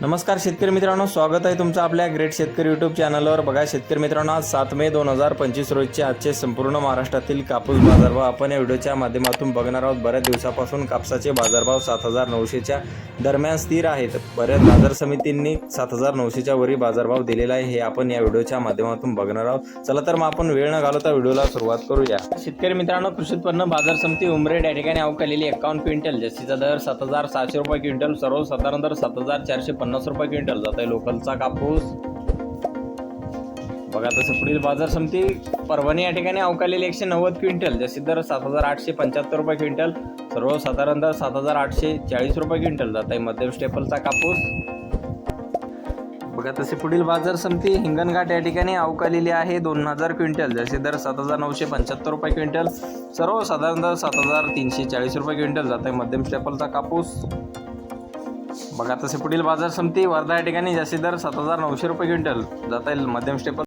नमस्कार शेतकरी मित्रांनो स्वागत आहे तुमचं आपल्या ग्रेट शेतकरी यूट्यूब चॅनलवर बघा शेतकरी मित्रांनो आज सात मे दोन हजार पंचवीस रोजचे आजचे संपूर्ण महाराष्ट्रातील कापूस बाजारभाव आपण या व्हिडिओच्या माध्यमातून बघणार आहोत. बऱ्याच दिवसापासून कापसाचे बाजारभाव सात हजार नऊशेच्या दरम्यान स्थिर आहेत. बऱ्याच बाजार समितींनी सात हजार नऊशेच्या वरी बाजारभाव दिलेला आहे. हे आपण या व्हिडिओच्या माध्यमातून बघणार आहोत. चला तर मग आपण वेळ न घालवता व्हिडिओला सुरुवात करूया. शेतकरी मित्रांनो कृषी उत्पन्न बाजार समिती उमरेड या ठिकाणी अवकालेली एकावन्न क्विंटल. जस्तीचा दर सात हजार सहाशे रुपये क्विंटल. सर्वसाधारण दर सात हजार चारशे पन्नास रुपये क्विंटल जात आहे लोकलचा कापूस. बघा तसं पुढील बाजार समिती परभणी या ठिकाणी अवकालेली एकशे नव्वद क्विंटल जसे दर सात हजार आठशे पंच्याहत्तर रुपये क्विंटल सर्वसाधारण दर सात हजार आठशे चाळीस रुपये क्विंटल जात आहे मध्यम स्टेपलचा कापूस. बघा तसे पुढील बाजार समिती हिंगणघाट या ठिकाणी अवकालेली आहे दोन हजार क्विंटल जसे दर सात हजार नऊशे पंच्याहत्तर रुपये क्विंटल सर्वसाधारण दर सात हजार तीनशे चाळीस रुपये क्विंटल जात आहे मध्यम स्टेपलचा कापूस. बघा तसे पुढील बाजार समिती वर्धा या ठिकाणी जास्तीत दर सात हजार नऊशे रुपये क्विंटल जाता येईल. मध्यम स्टेपल